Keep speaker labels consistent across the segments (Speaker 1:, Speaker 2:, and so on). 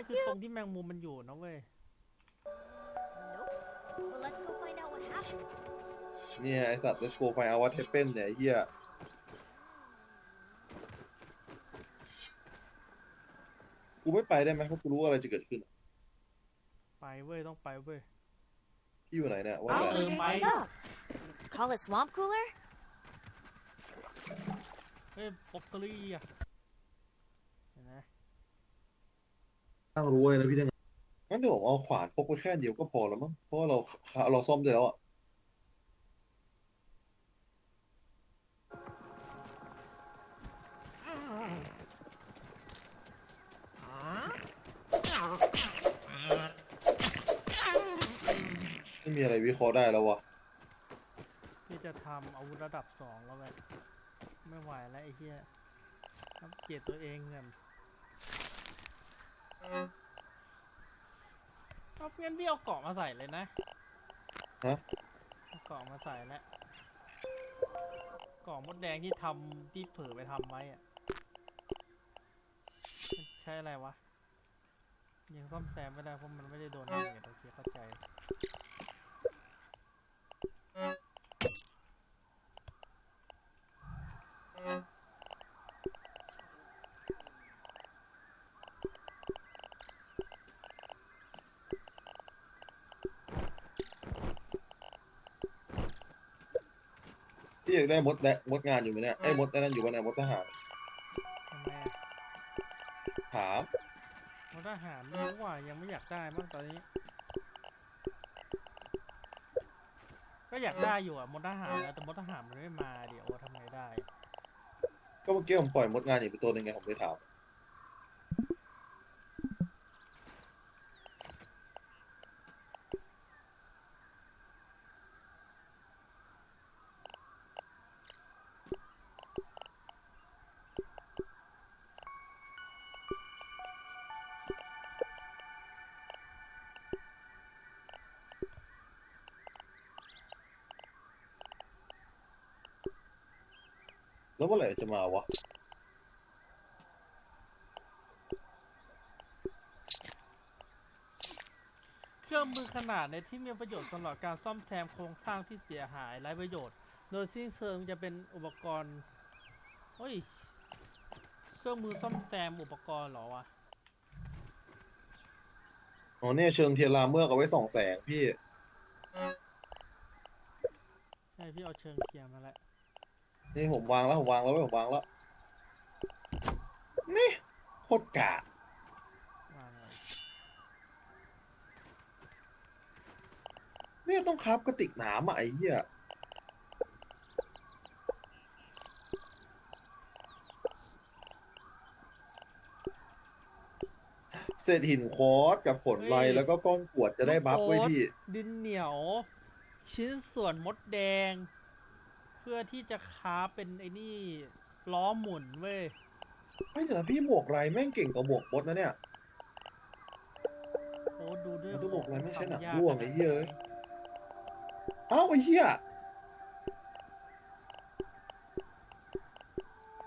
Speaker 1: มันคือตรงที่แมงมุมมันอยู่นะเว้ย
Speaker 2: Nope. Well, let's go find out what happened.
Speaker 3: เนี่ยไอสัตว์ let's go find out what happened เนี่ยไอ้เฮียกูไม่ไปได้ไหมเพราะกูรู้ว่าอะไรจะเกิดขึ้น
Speaker 1: ไปเว้ยต้องไปเว้ย
Speaker 3: พี่อยู่ไหนเนี่ยว่า
Speaker 1: I'll
Speaker 3: แต่
Speaker 1: Uh,
Speaker 2: What's up? Call it swamp cooler?
Speaker 1: เฮ้ยป๊อกเกอรี่อะเห็นไหม
Speaker 3: ตั้งรู้เลยนะพี่ตั้งงั้นเดี๋ยวผมเอาขวานพกไปแค่เดียวก็พอแล้วมั้งเพราะว่าเราเราซ่อมได้แล้วอะไม่มีอะไรวิเคราะห์ได้แล้ววะ
Speaker 1: ที่จะทำอาวุธระดับสองแล้วไงไม่ไหวแล้วไอ้เหี้ยอัปเกรดตัวเองเงิน เอาเพื่อนพี่เอาเกาะมาใส่เลยนะ
Speaker 3: ฮะ
Speaker 1: เอาเกาะมาใส่แล้วเกาะมดแดงที่ทำที่เผลอไปทำไว้อะมันใช้อะไรวะ ยังซ่อมแซมไม่ได้เพราะมันไม่ได้โดนเงินโอเคเข้าใจ
Speaker 3: พี่อยากได้มดแดมดงานอยู่ไหมเนี่ยไอ้ยมดไอ้นั่นอยู่ปะเนี่ยมดทหาร
Speaker 1: ทำไมอะ
Speaker 3: ถาม
Speaker 1: มดทหารไม่รู้ว่ายังไม่อยากได้บ้างตอนนี้ ก็อยากได้อยู่อะมดทหารนะแต่มดทหารมันไม่มาเดี๋ยวทำไงได้
Speaker 3: ก็เมื่อกี้ผมปล่อยมดงานอยู่ไปตัวหนึ่งไงผมเลยถาม เมื่อไหร่จะมาวะ
Speaker 1: เครื่องมือขนาดในที่มีประโยชน์สำหรับการซ่อมแซมโครงสร้างที่เสียหายไร้ประโยชน์ โดยสิ้นเชิงจะเป็นอุปกรณ์เฮ้ย เครื่องมือซ่อมแซมอุปกรณ์เหรอวะ
Speaker 3: อ๋อเนี่ยเชิงเทียนลาเมื่อกเอาไว้ส่องแสงพี่
Speaker 1: ใช่พี่เอาเชิงเทียมมาแล้ว
Speaker 3: นี่ผมวางแล้วผมวางแล้วเว้ยผมวางแล้ว นี่โคตรกะ
Speaker 1: มาเลย
Speaker 3: เนี่ยต้องคับกระติกน้ำอะไอ้เหี้ยเศษหินคอร์สกับฝนไรแล้วก็ก้อนกรวดจะได้บัฟไว้ยพี่
Speaker 1: ดินเหนียว ชิ้นส่วนมดแดง เพื่อที่จะค้าเป็นไอ้นี่ล้อหมุนเว้ย
Speaker 3: ไม่แต่พี่หมวกไรแม่งเก่งกว่าหมวกบดนะเนี่ย
Speaker 1: โอ้ดูด้วย
Speaker 3: มันต้องบอกอะไรไม่ใช่หนัก
Speaker 1: ทำยา
Speaker 3: ร่วงไอ้เหี้ย เอ้าไอ้เหี้ย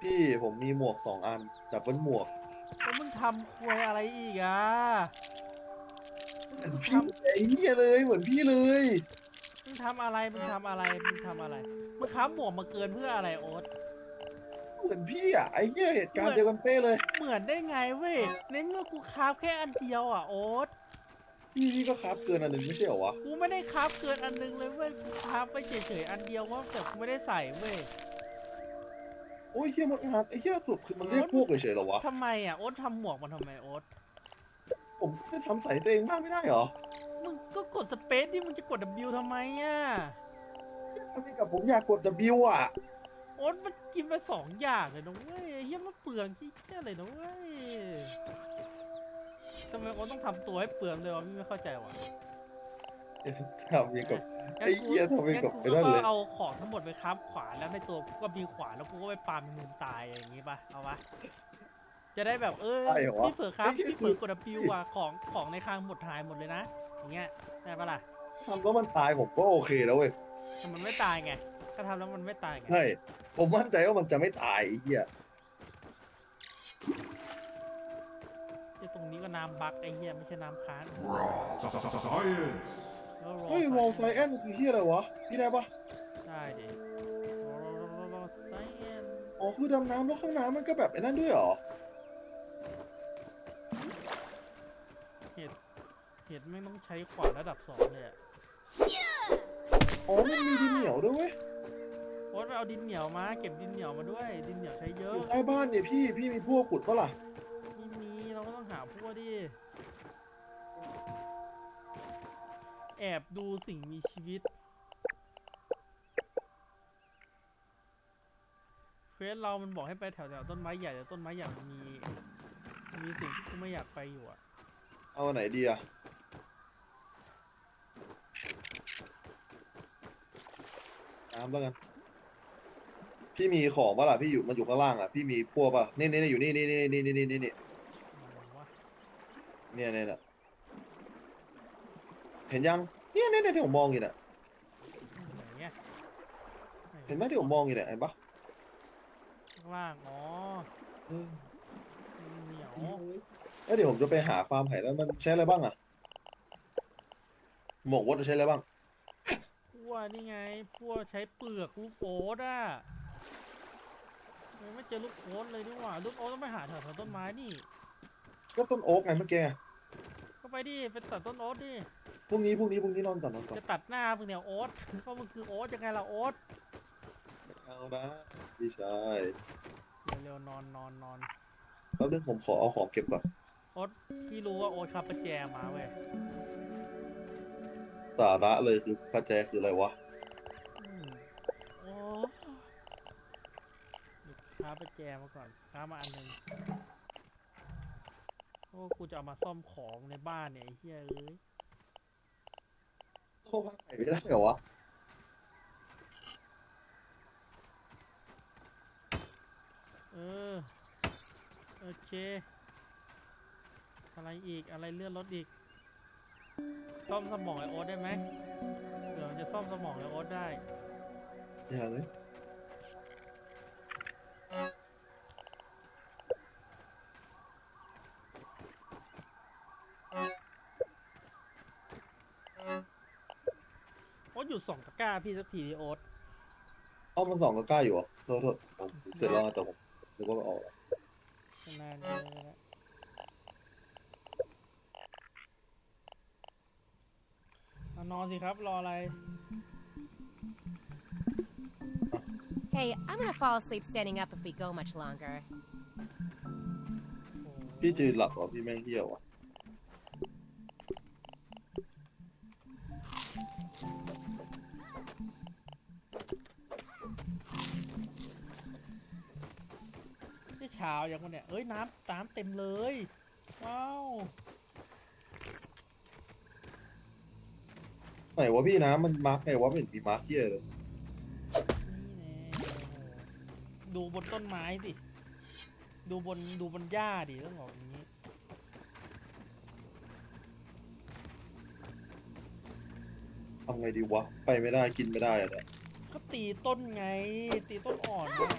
Speaker 3: พี่ผมมีหมวกสองอันดับเบิลหมวก
Speaker 1: แล้วมึงทำควยอะไรอีกอะ
Speaker 3: เหมือนพี่ไอ้เหี้ยเลยเหมือนพี่เลย
Speaker 1: มึงทำอะไร มึงทำอะไร มึงทำอะไร มึงค้าหมวกมาเกินเพื่ออะไรโอ๊ต
Speaker 3: เหมือนพี่อะไอ้เหี้ยเหตุการณ์เดียวกันเป๊ะเลย
Speaker 1: เหมือนได้ไงเว้ย ในเมื่อกูคราฟแค่อันเดียวอะโอ๊ต
Speaker 3: พี่พี่ก็ครับเกินอันหนึ่งไม่ใช่เหรอวะ
Speaker 1: กูไม่ได้คราฟเกินอันนึงเลยเว้ย กูคราฟไปเฉยๆอันเดียวว่าแต่กูไม่ได้ใส่เว้ย
Speaker 3: โอ้ยเหี้ยหมดงานไอ้เหี้ยสุดคือมันเรียกพวกเฉยๆเหรอวะ
Speaker 1: ทำไมอะโอ๊ตทำหมวกมันทำไมโอ๊ต
Speaker 3: ผมจะทำใส่ตัวเองบ้างไม่ได้เหรอ
Speaker 1: มึง ก็กดสเปซดิมึงจะกด W ทำไมอะ
Speaker 3: ทำไมกับผมอยากกด W อะ
Speaker 1: โอ๊ตมันกินไปสองอย่างเลยนะเว้ยเฮียมันเปลืองที่แค่เลยนะเว้ยทำไมโอ๊ตต้องทำตัวให้เปลืองเลยวะพี่ไม่เข้าใจว่ะ
Speaker 3: ทำยังกับ
Speaker 1: งั้น
Speaker 3: ไอ้เหี้ยทำไม
Speaker 1: งั้น
Speaker 3: กับ
Speaker 1: กู
Speaker 3: ไอ้นั่นเลย
Speaker 1: ก็เอาของทั้งหมดไปค้าขวานแล้วในตัวกูก็มีขวานแล้วกูก็ไปปาเป็นมุมตายอย่างงี้ป่ะเอาปะจะได้แบบเออ
Speaker 3: ใช่เหรอวะ
Speaker 1: พี่เผือครับ
Speaker 3: ไอ้เหี้ย
Speaker 1: พี่เผือกดปิวอะของของในคลังหมดหายหมดเลยนะ อย่างเงี้ยได้ปะล่ะ
Speaker 3: ทำแล้วมันตายผมก็โอเคแล้วเว้ย
Speaker 1: แต่มันไม่ตายไงก็ทำแล้วมันไม่ตายไง
Speaker 3: ใช่ผมมั่นใจว่ามันจะไม่ตายไอ้เหี้ย
Speaker 1: ที่ตรงนี้ก็น้ำบักไอ้เหี้ยไม่ใช่น้ำค้าง
Speaker 4: Science!
Speaker 1: แล้วรอ
Speaker 3: เฮ้ย
Speaker 1: ไป
Speaker 3: วอลไซแอนคือเฮียอะไรวะพี่ได้ปะ
Speaker 1: ได้ดิรอรอรอรอไซเอน
Speaker 3: อ๋อคือดำน้ำแล้วข้างน้ำมันก็แบบไอ้นั่นด้วยเหรอ
Speaker 1: ห็ดไม่ต้องใช้ขวานระดับสองเลยอะ
Speaker 3: อ๋อมันมีดินเหนียวด้วยเว้ย
Speaker 1: โอ๊ตไปเอาดินเหนียวมา เก็บดินเหนียวมาด้วย ดินเหนียวใช้เย
Speaker 3: อ
Speaker 1: อะ
Speaker 3: ยู่ใต้บ้านเนี่ยพี่พี่มีพวกขุดปะล่ะ
Speaker 1: ไม่มีเราก็ต้องหาพวกดิแอบดูสิ่งมีชีวิตเฟซเรามันบอกให้ไปแถวแถวๆต้นไม้ใหญ่แต่ต้นไม้ใหญ่มันมีมีสิ่งที่กูไม่อยากไปอยู่อะ
Speaker 3: เอาอันไหนดีอะ น้ำแล้วกัน พี่มีของปะล่ะพี่อยู่มันอยู่ข้างล่างอะพี่มีพวกปะนี่นี่นี่อยู่นี่นี่นี่นี่นี่นี่นี่นี่
Speaker 1: อะไรวะ
Speaker 3: เนี่ยเนี่ยเนี่ยเห็นยังเนี่ยเนี่ยเนี่ยที่ผมมองอยู่เนี่ย
Speaker 1: ไหนเงี้ย
Speaker 3: เห็นไหมที่ผมมองอยู่เนี่ยเห็นปะ
Speaker 1: ข้างล่างอ๋อ
Speaker 3: เออ
Speaker 1: เหนียว
Speaker 3: แล้วเดี๋ยวผมจะไปหาฟาร์มไห่แล้วมันใช้อะไรบ้างอะหมกวัดจะใช้อะไรบ้าง
Speaker 1: พวกนี่ไงพวกใช้เปลือกลูกโอ๊ตอะยังไม่เจอลูกโอ๊ตเลยนี่หว่าลูกโอ๊ตต้องไปหาแถวแถวต้นไม้นี่
Speaker 3: ก็ต้นโอ๊กไงเมื่อกี้ไง
Speaker 1: ก็ไปดิไปตัดต้นโอ๊ตดิ
Speaker 3: พรุ่งนี้พรุ่งนี้พรุ่งนี้นอนก่อนนอนก่อน
Speaker 1: จะตัดหน้ามึงเนี่ยโอ๊ตก็มึงคือโอ๊ตยังไงล่ะโอ๊ต
Speaker 3: เอานะพี่ชาย
Speaker 1: เร็วๆนอนนอนนอน
Speaker 3: แป๊บนึงผมขอเอาของเก็บก่อน
Speaker 1: โอ๊ตพี่รู้ว่าโอ๊ตขับประแจมาเว้ย
Speaker 3: สาระเลยคือพระแจคืออะไรวะ
Speaker 1: อืมโอ้เดี๋ยวค้าประแจมาก่อนค้ามาอันหนึ่งโอ้กูจะเอามาซ่อมของในบ้านเนี่ยไอ้เหี้ยเอ้ย
Speaker 3: โคตรไหนไม่ได้เหรอวะ
Speaker 1: เออ โอเค อะไรอีกอะไรเลื่อนรถอีก ซ่อมสมองไอโอ๊ตได้ไหมเดี๋ยวมันจะซ่อมสมองไอโอ๊ตได้
Speaker 3: อย่าเลย
Speaker 1: โอ๊ตอยู่สองตะกร้าพี่สักทีดิโอ๊ต
Speaker 3: เอามันสองก็กล้าอยู่เหรอโทษโทษผมเสร็จแล้วแต่ผมนึกว่ามันออกแล้ว
Speaker 1: นานเลยนะมานอน สิครับ รออะไร
Speaker 5: Hey, I'm gonna fall asleep standing up if we go much longer.
Speaker 1: โอ้โห
Speaker 3: พี่จืนหลับเหรอพี่แม่งเที่ยวอะ
Speaker 1: นี่เช้ายังวะเนี่ยเอ้ยน้ำน้ำเต็มเลย ว้าว
Speaker 3: ไหนวะพี่น้ำมันมาร์กไงวะไม่เห็นมีมาร์กเที่ยเลย
Speaker 1: นี่แน่โอ้โหดูบนต้นไม้สิ ดูบนดูบนหญ้าดิต้องบอกอย่างนี้
Speaker 3: ทำไงดีวะ ไปไม่ได้กินไม่ได้อะเนี่ย
Speaker 1: ก็ตีต้นไง ตีต้นอ่อนน่ะ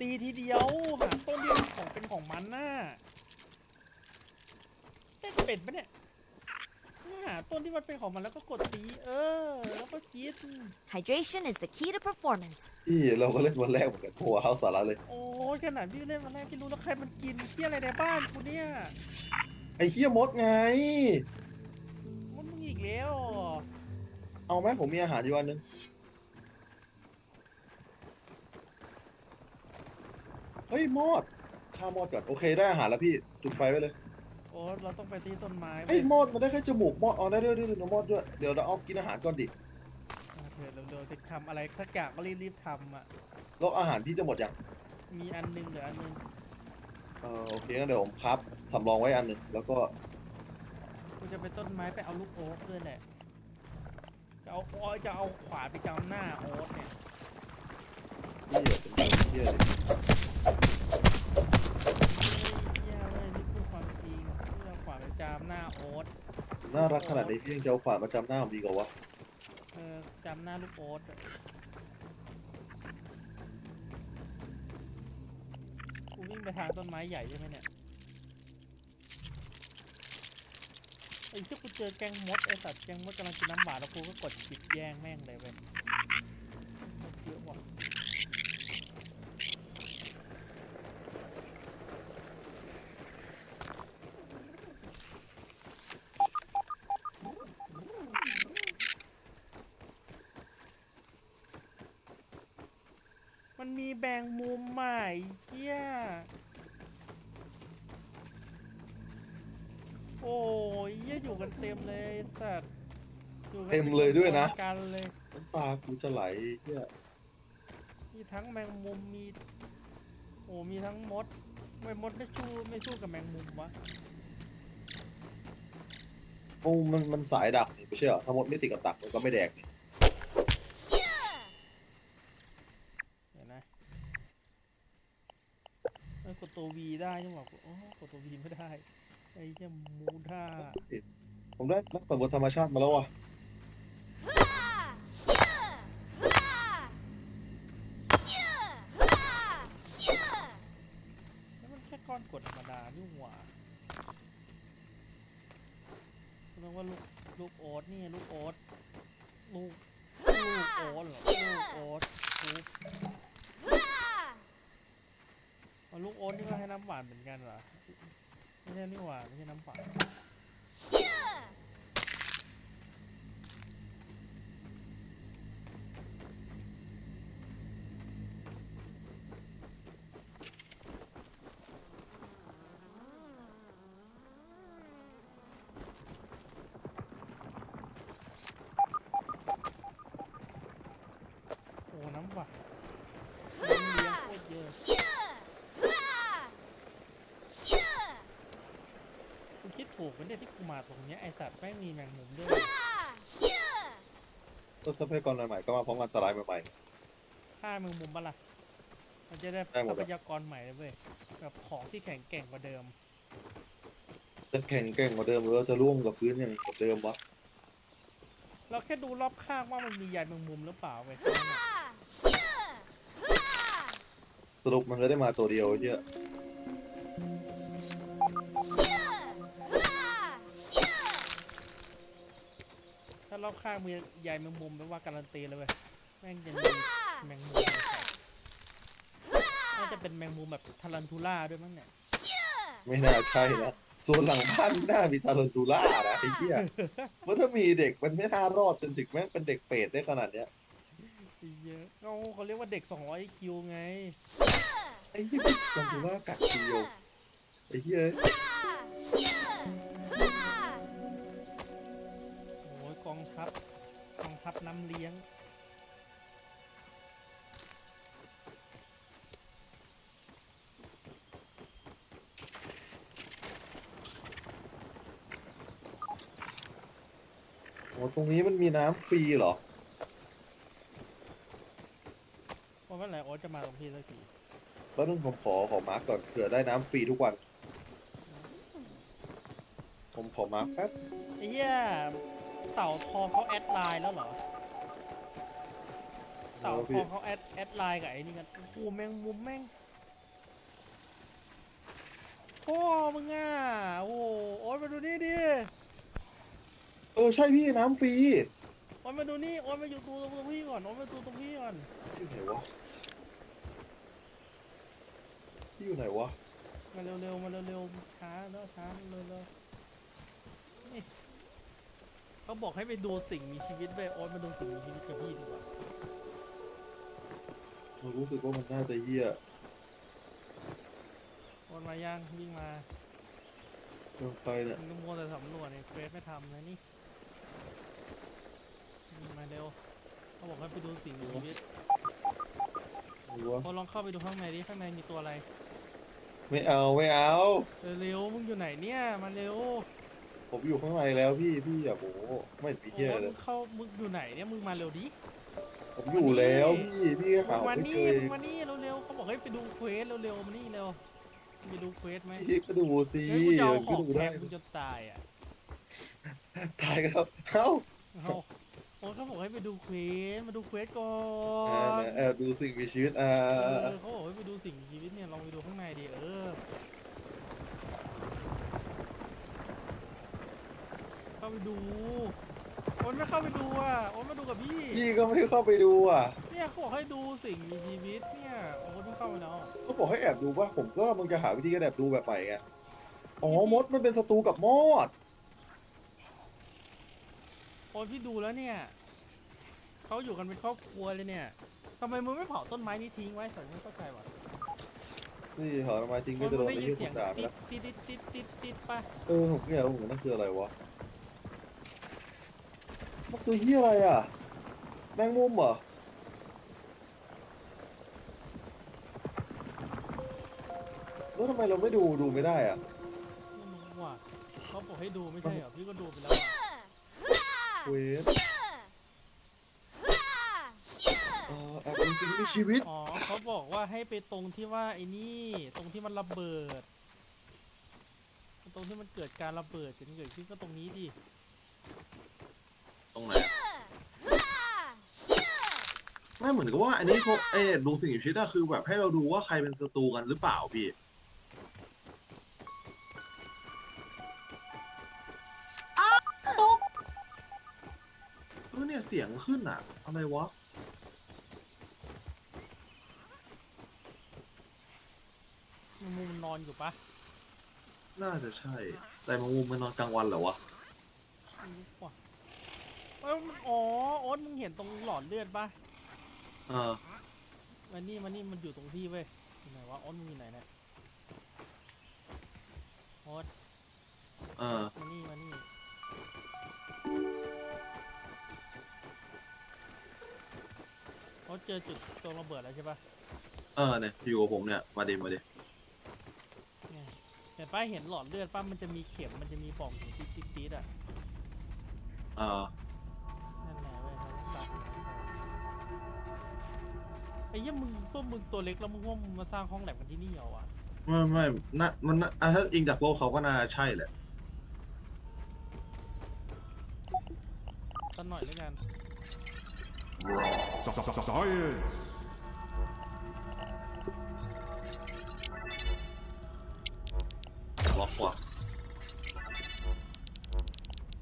Speaker 1: ตีทีเดียวหาต้นที่มันของเป็นของมันน่ะเป็นเป็ดปะเนี่ย หาต้นที่มันเป็นของมันแล้วก็กดตีเออ แล้วก็กิน
Speaker 2: Hydration is the key to performance.
Speaker 3: พี่เราก็เล่นวันแรกเหมือนกันโหัวเอาสาระเลย
Speaker 1: โอ้ยขนาดพี่เล่นมาแรกพี่รู้แล้วใครมันกินเที่ยอะไรในบ้านกูเนี่ย
Speaker 3: ไอ้เฮียมดไง
Speaker 1: มันมึงอีกแล้วเหรอ
Speaker 3: เอาไหมผมมีอาหารอยู่อันนึงเฮ้ยมอดฆ่ามอดก่อนโอเคได้อาหารแล้วพี่จุดไฟไว้เลย
Speaker 1: โอ้เราต้องไปที่ต้นไม้
Speaker 3: เฮ้ยมอดมันได้แค่จมูกมอดเอาได้ด้วยด้วยด้วยมอดด้วยเดี๋ยวเราเอากินอาหารก่อนดิ
Speaker 1: เผื่อเร็วๆจะทำอะไรสักอย่างก็รีบๆทำอะ
Speaker 3: แล้วอาหารพี่จะหมดยัง
Speaker 1: มีอันหนึงเหลืออันหนึง
Speaker 3: เออโอเคงั้นเดี๋ยวผมครับสำรองไว้อันหนึ่งแล้วก็
Speaker 1: กูจะไปต้นไม้ไปเอาลูกโอ๊กด้วยแหละจะเอาโอ๊ยจะเอาขวานไปจำหน้าโอ๊ตเนี่ย
Speaker 3: นี่เดี๋ยวเป็นเที่ยเลย
Speaker 1: โอ๊ต
Speaker 3: น่ารักขนาดนี้พี่ยังจะเอาขวานมาจำหน้าผมดีกว่าวะ
Speaker 1: เออจำหน้าลูกโอ๊ตอะกูวิ่งไปทางต้นไม้ใหญ่ใช่ไหมเนี่ยไอ้ที่กูเจอแกงมดไอ้สัตว์แกงมดกำลังกินน้ำหวานแล้วกูก็กดจิบแย่งแม่งเลยเว้ยเยอะว่ะมันมีแบ่งมุมใหม่เฮียโอ้ยเฮียอยู่กันเต็มเลยไอ้สัตว์อยู่กัน
Speaker 3: เต็มเลยด้วยนะ
Speaker 1: พร้อมกันเลย
Speaker 3: น้ำตา กูจะไหลเหี้ย
Speaker 1: มีทั้งแมงมุมมีโอ้มีทั้งมดทำไม่มดไม่สู้ไม่สู้กับแมงมุมวะ
Speaker 3: โอ้มันมันสายดักนี่ไม่ใช่เหรอถ้ามดไม่ติดกับดักมันก็ไม่แดกนี่
Speaker 1: เดี๋ยวนะเอ้ยกดตัววีได้ยังหวะโอ้กดตัววีไม่ได้ไอ้เจ้ามูท่า
Speaker 3: ผมได้นักสำรวจธรรมชาติมาแล้วว่ะ
Speaker 1: แล้วมันแค่ก้อนกดธรรมดานี่หว่าเรียกว่าลูกลูก โอ๊ตนี่ลูกโอ๊ตลูกลูกโอ๊ตเหรอลูกโอ๊ตลูกเอาลูกโอ๊ตนี่ก็ให้น้ำหวานเหมือนกันเหรอไม่ใช่นี่หว่าไม่ใช่น้ำหวานโอ้น้ำหวานน้ำเลี้ยงโคตรเยอะกูคิด ถูกกันเนี่ยที่กูมาตรงเนี้ยไอสัตว์แม่งมีแมงมุมด้วย
Speaker 3: ก็ทรัพยากรใหม่ๆก็มาพร้อมกันอันตรายใหม่
Speaker 1: ฆ่าแมงมุมปะล่ะมันจะได้
Speaker 3: ได้หม
Speaker 1: ท
Speaker 3: ด
Speaker 1: รั
Speaker 3: อะ
Speaker 1: พยากรใหม่เลยเว้ยแบบของที่แข็งแกร่งกว่าเดิม
Speaker 3: ๆจะแข่งแกร่งกว่าเดิมหรือว่าจะร่วงกับพื้นอย่างกับเดิมวะ
Speaker 1: เราแค่ดูรอบข้างว่ามันมีใยแมงมุมหรือเปล่าเว้ยแค่นั้นอะ
Speaker 3: สรุปมันไม่ได้มาตัวเดียวเหี้ย
Speaker 1: รอบข้างมีใยแมงมุมแปลว่าการันตีเลยเว้ยแม่งจะมีแมงมุมเลยน่าจะเป็นแมงมุมแบบทารันทูล่าด้วยมั้งเนี่ย
Speaker 3: ไม่น่าใช่นะส่วนหลังบ้านหน้ามีทารันตูล่านะไอ้เหี้ยว่าถ้ามีเด็กมันไม่น่ารอดจนถึงแม่งเป็นเด็กเปรตได้ขนาดเนี้ย
Speaker 1: เยอะเขาเขาเรียกว่าเด็ก200คิวไง
Speaker 3: ไอ้เหี้ยทารันตูล่ากัดทีเดียวไอ้เหี้ย
Speaker 1: กองทัพกองทัพน้ำเลี้ยง
Speaker 3: โอ้ตรงนี้มันมีน้ำฟรีเหรอ
Speaker 1: เพราะว่าอะไรโอ๊ตจะมาตรงที่สักที
Speaker 3: แล้วนึงผมขอขอมาร์กก่อนเผื่อได้น้ำฟรีทุกวัน ผมขอมาร์กแป๊บ
Speaker 1: ไอ้เหี้ย เต่าทองเขาแอดไลน์แล้วเหรอ เต่าทองเขาแอดแอดไลน์กับไอ้นี่กันโอ้โหแมงมุมแม่งพ่อมึงอะโอ้โหโอ๊ตมาดูนี่ดิ
Speaker 3: เออใช่พี่น้ำฟรี
Speaker 1: โอ๊ตมาดูนี่โอ๊ตมาอยู่ตัวตรงพี่ก่อนโอ๊ตมาดูตรงพี่ก่อน
Speaker 3: อยู่ไหนวะพี่อยู่ไหนวะ
Speaker 1: มาเร็วๆมาเร็วๆช้าแล้วช้าเร็วๆนี่ เขาบอกให้ไปดูสิ่งมีชีวิตไปโอ๊ตมาดูสิ่งมีชีวิตกับพี่ดีกว่า
Speaker 3: ผมรู้สึกว่ามันน่าจะเหี้ย
Speaker 1: โอ๊ตมายังวิ่งมา
Speaker 3: เกินไปเนี่ย
Speaker 1: มึงก็มัวแต่สำรวจเนี่ยเควสไม่ทำนะนี่วิ่งมาเร็วเขาบอกให้ไปดูสิ่งมีชีวิต
Speaker 3: ไม่รู้วะ
Speaker 1: โอ๊ตลองเข้าไปดูข้างในดิข้างในมีตัวอะไร
Speaker 3: ไม่เอาไม่เอา
Speaker 1: เร็วๆมึงอยู่ไหนเนี่ยมาเร็ว
Speaker 3: ผมอยู่ข้างในแล้วพี่พี่อย่าโหไม่เห็นมี
Speaker 1: โอ๊
Speaker 3: เหี้ย
Speaker 1: ต
Speaker 3: เล
Speaker 1: มึ
Speaker 3: ย
Speaker 1: งเข้ามึงอยู่ไหนเนี่ยมึงมาเร็วดิ
Speaker 3: ผมอยู่แล้วพี่พี่ก็หา
Speaker 1: มึงมา
Speaker 3: ไม่
Speaker 1: นี่
Speaker 3: เจอ
Speaker 1: มึงมานี่เร็วๆเขาบอกให้ไปดูเควสเร็วๆมานี่เร็วไปดูเควสไหม
Speaker 3: พี่ก็ดูสิ
Speaker 1: เฮ้ยกูจะเอาข
Speaker 3: ก็
Speaker 1: อง
Speaker 3: ดู
Speaker 1: แท
Speaker 3: ได้
Speaker 1: งมึงจนตายอะ
Speaker 3: ตายกันแล้วเอ้า
Speaker 1: เอาโอ้ยเขาบอกให้ไปดูเควสมาดูเควสก่อ
Speaker 3: อ่านนะแอบดูสิ่งมีชีวิตอ่า
Speaker 1: เออเขาบอกให้ไปดูสิ่งมีชีวิตเนี่ยลองไปดูข้างในดิเออ เข้าไปดูโอนไม่เข้าไปดูอะโอนมาดูกับพี่
Speaker 3: พี่ก็ไม่เข้าไปดูอะ
Speaker 1: เนี่ยเขาบอกให้ดูสิ่งมีชีวิตเนี่ยโอนไม่เข้าไปแล้ว
Speaker 3: ก็บอกให้แอบดูว่าผมก็มึงจะหาวิธีการแอบดูแบบใหม่ไงอ๋อมดมันเป็นศัตรูกับมอด
Speaker 1: โอนพี่ดูแล้วเนี่ยเขาอยู่กันเป็นครอบครัวเลยเนี่ยทำไมมึงไม่เผาต้นไม้นี้ทิ้งไว้สันไม่เข้าใจว่ะ
Speaker 3: นี่เหรอทำไมจริง
Speaker 1: โอ
Speaker 3: ก็
Speaker 1: น
Speaker 3: จะโด
Speaker 1: มัน
Speaker 3: น
Speaker 1: ได้
Speaker 3: ไอ้
Speaker 1: ยิน
Speaker 3: ยี่
Speaker 1: เสี
Speaker 3: คุ
Speaker 1: ยง
Speaker 3: ณด่าไป
Speaker 1: ติด
Speaker 3: แล้ว
Speaker 1: ติดติดติดติดติดป่ะ
Speaker 3: เออผมก็อยากรู้เหมือนกันนั่นคืออะไรวะ มันคือที่อะไรอะ แมงมุมเหรอ แล้วทำไมเราไม่ดูดูไม่ได้อะ
Speaker 1: ไม่รู้ว่ะเขาบอกให้ดูไม่ใช่เหรอ พี่ก็ดูไปแล้วอะ
Speaker 3: เวทเอ่อแอบเป็นสิ่งมีชีวิต
Speaker 1: อ๋อเขาบอกว่าให้ไปตรงที่ว่าไอ้นี่ ตรงที่มันระเบิด ตรงที่มันเกิดการระเบิดเกิดขึ้นก็ตรงนี้ดิ
Speaker 3: ตรงไหนไม่เหมือนกับว่าอันนี้เขาเออดูสิ่งมีชีวิตอะคือแบบให้เราดูว่าใครเป็นศัตรูกันหรือเปล่าพี่อ้าวตกเออเนี่ยเสียงขึ้นอะอะไรวะ
Speaker 1: มันมุมนอนอยู่ปะ
Speaker 3: น่าจะใช่ แต่แมงมุมมันนอนกลางวันเหรอวะ
Speaker 1: ไม่รู้ว่ะ เอ้ยมันอ๋อโอ๊ตมึงเห็นตรงหลอดเลือดปะ
Speaker 3: เออ
Speaker 1: มันนี่มันนี่มันอยู่ตรงที่เว้ยอยู่ไหนวะโอ๊ตมึงอยู่ไหนเนี่ยโอ๊ต
Speaker 3: เออ
Speaker 1: มานี่มานี่โอ๊ตเจอจุดตรงระเบิดแล้วใช่ปะ
Speaker 3: เออเนี่ยอยู่กับผมเนี่ยมาดิมาดิ
Speaker 1: เนี่ยเห็นป้าเห็นหลอดเลือดป้ามันจะมีเข็มมันจะมีบอกอยู่ติดติดติดๆๆอะ
Speaker 3: เออ
Speaker 1: อ้เหี้ยมึงพวกมึงตัวเล็กแล้วมึงว่ามึงมาสร้างห้องแลบกันที่นี่เหรอวะ
Speaker 3: ไม่ไม่น่ามันน่าอะถ้าอิงจากโลกเขาก็น่าใช่แหละ
Speaker 1: สักหน่อยด้วยกัน
Speaker 4: Science.
Speaker 3: ล็อกว่ะ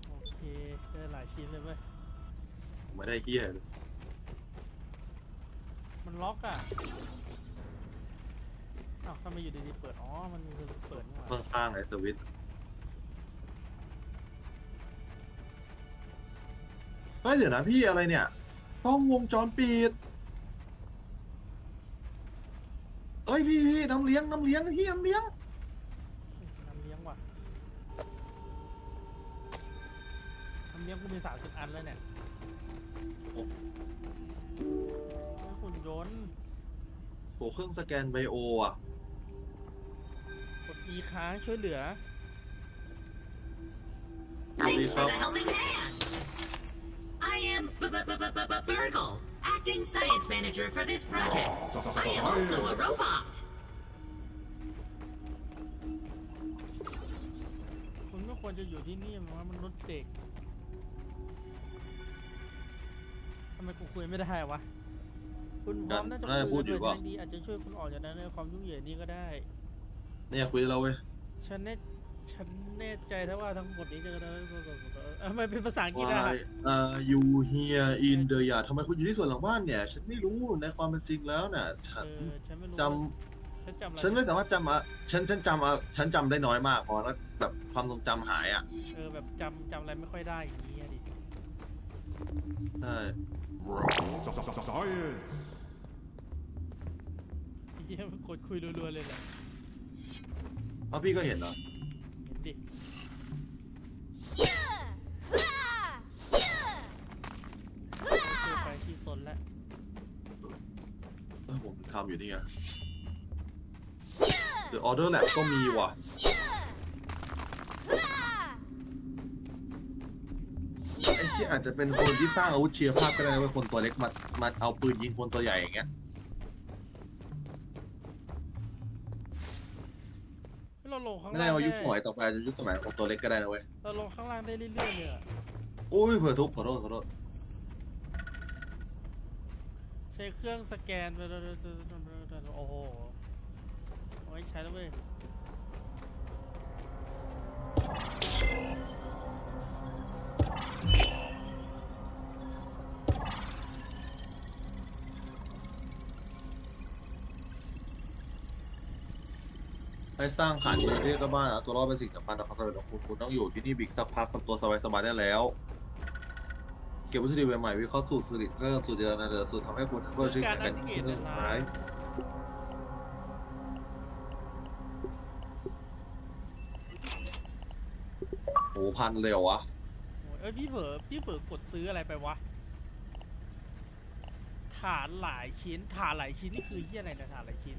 Speaker 1: โอเคได้หลายชิ้นเลยเว้ย
Speaker 3: ไม่ได้เฮียเลย
Speaker 1: มัน ล็อกอะอ้าวทำไมอยู่ดีๆเปิด อ๋อ มันมีคือเปิดนี่หว่า
Speaker 3: ข้างๆไอ้สวิตช์เฮ้ยเดี๋ยวนะพี่อะไรเนี่ยกล้องวงจรปิดเอ้ยพี่พี่น้ำเลี้ยงน้ำเลี้ยงพี่น้ำเลี้ยง
Speaker 1: น้ำเลี้ยงว่ะน้ำเลี้ยงกูมีสามสิบอันแล้วเนี่ย ยนต์
Speaker 3: โหเครื่องสแกนไบโออะ
Speaker 1: กด E ค้างช่วยเหลือ
Speaker 3: สวัสดีครับ
Speaker 6: helping hand. I am B- B- B- B- B- Burgle, acting science manager for this project. I am also a robot.
Speaker 1: คุณไม่ควรจะอยู่ที่นี่มันว่ามนุษย์เด็กทำไมกูคุยไม่ได้วะ คุณพร้อมน่าจะ
Speaker 3: น่าจะพูดอยู่
Speaker 1: คุ
Speaker 3: เปล่า
Speaker 1: ทางดีอาจจะช่วยคุณออกจากนั้นในความยุ่งเหยิงนี้ก็ได้
Speaker 3: เนี่ยคุยเราเว้ย
Speaker 1: ฉันแน่ฉันแน่ใจถ้าว่าทั้งหมดนี้จะได้ทำไมเป็นภาษาอังกฤษอะ
Speaker 3: Why are you here in the yard ทำไมคุณอยู่ที่สวนหลังบ้านเนี่ย ฉันไม่รู้ในความเป็นจริงแล้วน่ะ ฉัน
Speaker 1: เออฉันไม่รู้
Speaker 3: จ
Speaker 1: ฉันจำอะไรำ
Speaker 3: ฉันไม่สามารถจำอะฉันฉันจำอะฉันจำได้น้อยมากเพราะว่าแบบความทรงจำหายอะ
Speaker 1: เออแบบจำจำอะไรไม่ค่อยได้อย่างนี้อะดิ
Speaker 3: ใช่
Speaker 4: Science.
Speaker 1: ไอ้เหี้ยมันกดคุยรัวๆเลยเหรอ
Speaker 3: เพราะพี่ก็เห็นเหรอ
Speaker 1: เห็นดิโอเคไปที่สนแล้ว
Speaker 3: เออผมทำอยู่นี่ไง The Order Lab ก็มีว่ะ ไอ้ที่อาจจะเป็นคนที่สร้างอาวุธเชียร์ภาพก็ได้ว่าคนตัวเล็กมามาเอาปืนยิงคนตัวใหญ่อย่างเงี้ย
Speaker 1: เราลงข้าง
Speaker 3: ไม่
Speaker 1: ล่า
Speaker 3: ได้
Speaker 1: ง
Speaker 3: ว่ายุค
Speaker 1: ได้
Speaker 3: สมัยต่อไปอาจจะยุคสมัยของตัวเล็กก็ได้นะเว้ย
Speaker 1: เราลงข้างล่างได้เรื่อยๆเลยอะ
Speaker 3: โอ้ยเผื่อทุบขอโทษขอโทษ
Speaker 1: ใช้เครื่องสแกนโอ้โหโอ้ยใช้แล้วเว้ย
Speaker 3: ให้สร้างฐานเรียกบ้านเอาตัวรอดเป็นสิ่งสำคัญต่อความสำเร็จของคุณคุณต้องอยู่ที่นี่บิ๊กสักพักทำตัวสบายๆได้แล้ว เก็บวัตถุดิบใหม่ๆวิเคราะห์สูตรผลิตเพิ่มสูตรเดียวนะเดี๋ยวสูตรทำให้คุณเพิ่มชื่อแข่งกันที่สุดท้ายโอ้พันเรอววะ
Speaker 1: โอ้ยเอ้ยพี่เผลอพี่เผลอกดซื้ออะไรไปวะฐานหลายชิ้นฐานหลายชิ้นนี่คือเหียอะไรนี่ยฐานหลายชิ้น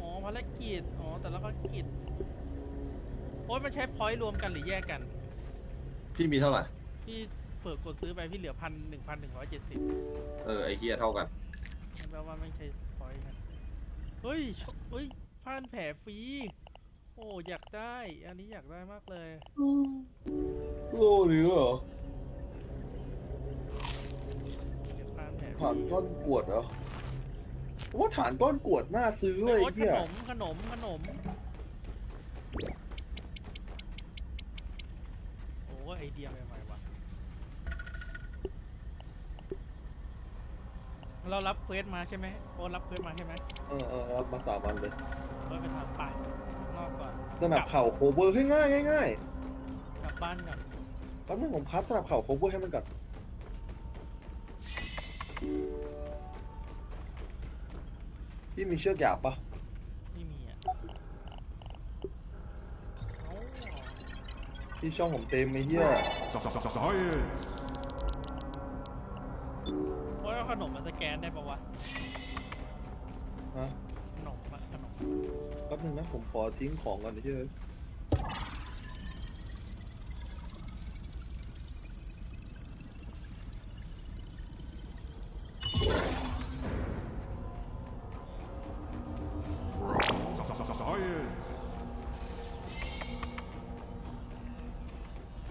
Speaker 1: อ๋อ ภารกิจ อ๋อ แต่ละภารกิจ โอ้ยมันใช้พอยต์รวมกันหรือแยกกัน
Speaker 3: พี่มีเท่าไหร่
Speaker 1: พี่เปิดกดซื้อไปพี่เหลือพันหนึ่งพันหนึ่งร้อยเจ็ดสิบ
Speaker 3: เออไอเฮียเท่ากัน
Speaker 1: แปลว่าไม่ใช่พอยต์กัน เฮ้ยชเฮ้ยผ้านแผลฟรี โอ้อยากได้ อันนี้อยากได้มากเลย
Speaker 3: โลหรือเหรอ
Speaker 1: เก็บผ้านแผลฟรี
Speaker 3: ฐานก้อนกรวดเหรอ ว่าฐานก้อนกวดน่าซื้อ
Speaker 1: เว้ย
Speaker 3: ไอ้เฮีย
Speaker 1: ขนมขนมขนมโอ้ไอเดียใหม่ๆว่ะเรารับเควสมาใช่ไหมโอ้รับเควสมาใช่ไหม
Speaker 3: เออเออรับมาสามวันเลย
Speaker 1: โอ้ยไปทำปข้างนอกก่อน
Speaker 3: สนับเข่าโคเวอร์ให้ง่ายง่ายง่าย
Speaker 1: กลับบ้านก่อน
Speaker 3: แป๊บนึงผมคัดสนับเข่าโคเวอร์ให้มันก่อน พี่มีเชือกหยาบปะ
Speaker 1: ไม่มีอะเอ้า
Speaker 3: ที่ช่องผมเต็มไอ้เหี้ย
Speaker 4: Science.
Speaker 1: โอ้ยเอาขนมมาสแกนได้ปะวะ
Speaker 3: ฮะ
Speaker 1: ขนมอะขนม
Speaker 3: แป๊บนึงนะผมขอทิ้งของก่อนไอ้เหี้ย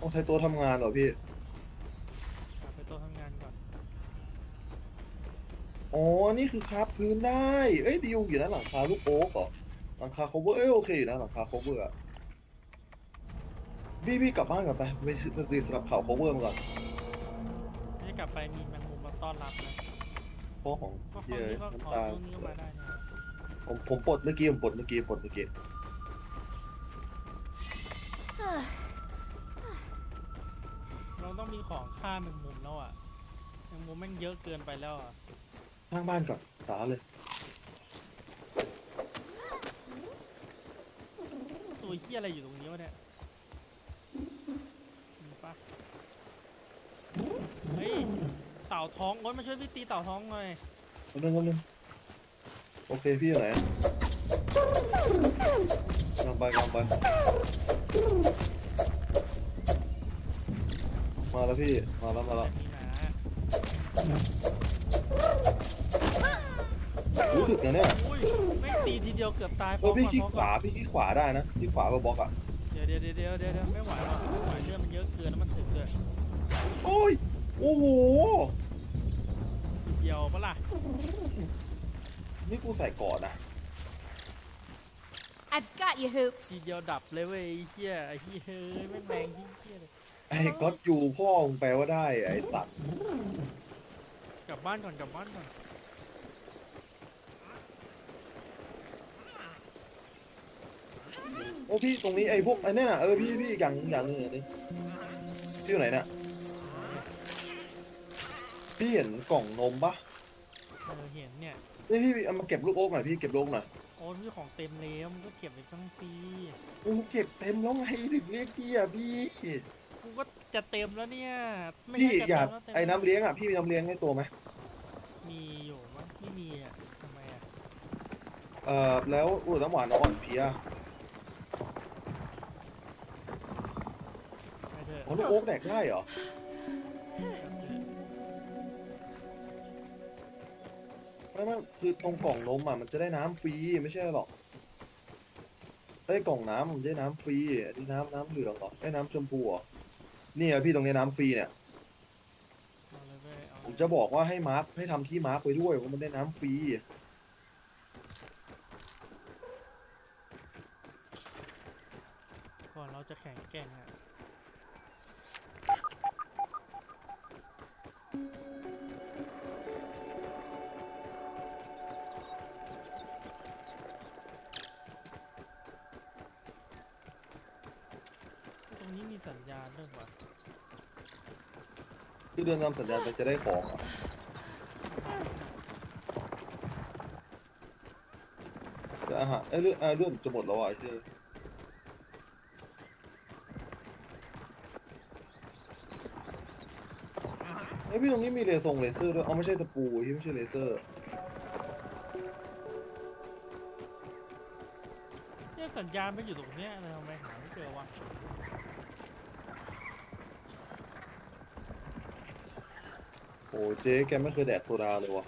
Speaker 3: ต้องใช้ตัวทำงานเหรอพี่
Speaker 1: เอาไปโต๊ะทำงานก่อน
Speaker 3: อ๋อ นี่คือคราฟพื้นได้ เอ้ยดิวอยู่นะหลังคาลูกโอ๊กเหรอหลังคา cover เอ้ยโอเคอยู่นะหลังคา cover อะพี่พี่กลับบ้านก่อนไปไปไปตีสลับเข่า cover มาก่อน
Speaker 1: นี่กลับไปมีแมงมุมมาต้อนรับนะ
Speaker 3: เพราะของ
Speaker 1: ก็
Speaker 3: เหี้
Speaker 1: ฝั่
Speaker 3: ย
Speaker 1: งนี้ก็ขอ
Speaker 3: น้ำตา
Speaker 1: ช่วงนี้ก็มาได้เนี่ย
Speaker 3: ผมผมปลดเมื่อกี้ผมปลดเมื่อกี้ปลดเมื่อกี้
Speaker 1: ของฆ่าแมงมุมแล้วอะแมงมุมแม่งเยอะเกินไปแล้วอะ
Speaker 3: สร้างบ้านก่อนสาเลย
Speaker 1: ตัวเหี้ยอะไรอยู่ตรงนี้วะเนี่ยมีปะเฮ้ยเต่าท้องโอ้ยมาช่วยพี่ตีเต่าท้องหน่อย
Speaker 3: แป๊บนึงแป๊บนึงโอเคพี่อยู่ไหนกำลังไปกำลังไป มาแล้วพี่ มาแล้วมาแล้ว
Speaker 1: มีหนา
Speaker 3: รู้สึกนะเนี่ย
Speaker 1: อุ้ยไม่งตีทีเดียวเกือบตาย
Speaker 3: เออพี่
Speaker 1: พ
Speaker 3: คลิก
Speaker 1: ก่น
Speaker 3: ขวาพี่คลิกขวาได้นะคลิกขวาเพื่อบล็อกอะ
Speaker 1: เดี๋ยวเดี๋ยวเดี๋ยวเดี๋ยวเดี๋ยวไม่ไหวหรอกไม่ไหวเรื่องมันเยอะเกินแล้วมันถึกเลย
Speaker 3: โอ้ยโอ้โห
Speaker 1: ทีเดียวปะล่ะ
Speaker 3: นี่กูใส่ก่อนนะ
Speaker 5: I've got you, Hoops.
Speaker 1: ทีเดียวดับเลยเว้ยไอ้เหี้ยไอ้เหี้ยเฮ้ยแม่งแรงที่เหี้ยเลย
Speaker 3: ไอ้ก๊อตยูพ่อมึงแปลว่าได้ไอ้สัตว์
Speaker 1: กลับบ้านก่อนกลับบ้านก่อน
Speaker 3: โอ้พี่ตรงนี้ไอ้พวกไอ้นี่น่ะเออพี่พี่อย่างอย่างหนึงอย่างหนึงพี่อยู่ไหนน่ะพี่เห็นกล่องนมปะ
Speaker 1: เออเห็นเนี่ย
Speaker 3: นี่พี่เอามาเก็บลูกโอ๊กหน่อยพี่เก็บลูกโอ๊กหน่อย
Speaker 1: โอ้ยพี่ของเต็มแล้วมึงก็เก็บไปทั้งปี
Speaker 3: โอ้เก็บเต็มแล้วไงถึงเรียกพี่อะพี่
Speaker 1: กูก็ จะเต็มแล้วเนี่ยไม่
Speaker 3: พี่
Speaker 1: ใช่จะ
Speaker 3: อยาก
Speaker 1: เต็มแล้วเต็ม
Speaker 3: ไอ้น้ำเลี้ยงอะพี่มีน้ำเลี้ยงให้ตัวไหม
Speaker 1: มีอยู่มั้งไม่มีอะทำไมอะ
Speaker 3: เอ่อแล้วอุ้ยน้ำหวานอ่อนเพลีย
Speaker 1: ไปเถอะ
Speaker 3: อ๋อลูกโอ๊กแดกได้เหรอไม่ไม่คือตรงกล่องนมอะมันจะได้น้ำฟรีไม่ใช่หรอกไอ้ยกล่องน้ำมันจะได้น้ำฟรีอันนี้น้ำน้ำเหลืองเหรอไอ้ยน้ำชมพูเหรอ นี่อะพี่ตรงนี้น้ำฟรีเนี่ย
Speaker 1: เอาเลยเว้ยเอา
Speaker 3: ผมจะบอกว่าให้มาร์คให้ทำที่มาร์คไปด้วยว่ามันได้น้ำฟรี
Speaker 1: ก่อนเราจะแข่งแกร่งอะ สัญญาณด้วยวะ
Speaker 3: ที่เดินตามสัญญาณไปจะได้ของอะแต่อาหารเอ้ยเลือดอ่าเลือดจะหมดแล้วอะไอ้เจ้ไอยพี่ตรงนี้มีเลเซอร์เลเซอร์ด้วยเอาไม่ใช่ตะปูที่ไม่ใช่เลเซอร์
Speaker 1: เนี่ยสัญญาณไม่อยู่ตรงเนี้ยเลยทำไมหาไม่เจอวะ
Speaker 3: โอ้เจ๊แกไม่เคยแดกโซดาเลยวะ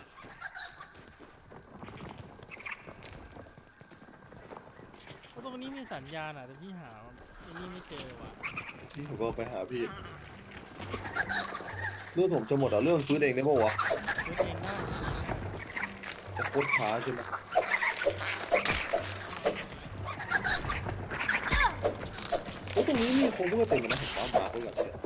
Speaker 1: เพราะตรงนี้มีสัญญาณอะแต่พี่หาไอ้นี่ไม่เจอวะ
Speaker 3: นี่ผมก็ไปหาพี่เลือดผมจะหมดอะเรื่องซื้อเองได้ปะวะ
Speaker 1: เช็คเองได้
Speaker 3: แต่โคตรช้าใช่ไหมโอ้ยตรงนี้มีคนเพื่อเต็มเลยนะผมว่ามาด้วยกันเนี่ย